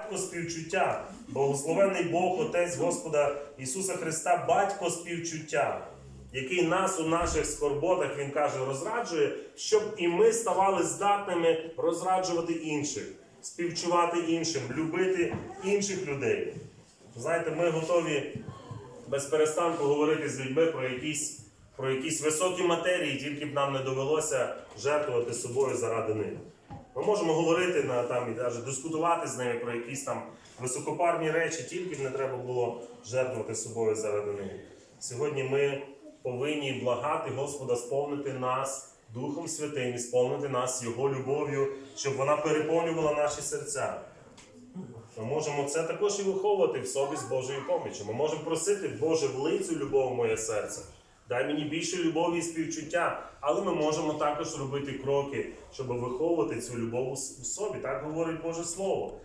Батько співчуття, благословенний Бог, Отець Господа Ісуса Христа, батько співчуття, який нас у наших скорботах, Він каже, розраджує, щоб і ми ставали здатними розраджувати інших, співчувати іншим, любити інших людей. Знаєте, ми готові без перестанку говорити з людьми про якісь, про якісь високі матерії, тільки б нам не довелося жертвувати собою заради них. Ми можемо говорити на там і навіть дискутувати з ними про якісь там високопарні речі, тільки не треба було жертвувати собою заради них. Сьогодні ми повинні благати Господа сповнити нас Духом Святим і сповнити нас Його любов'ю, щоб вона переповнювала наші серця. Ми можемо це також і виховувати в собі з Божою поміччю. Ми можемо просити, Боже, влий цю любов в моє серце. Дай мені більше любові і співчуття. Але ми можемо також робити кроки, щоб виховувати цю любов у собі. Так говорить Боже Слово.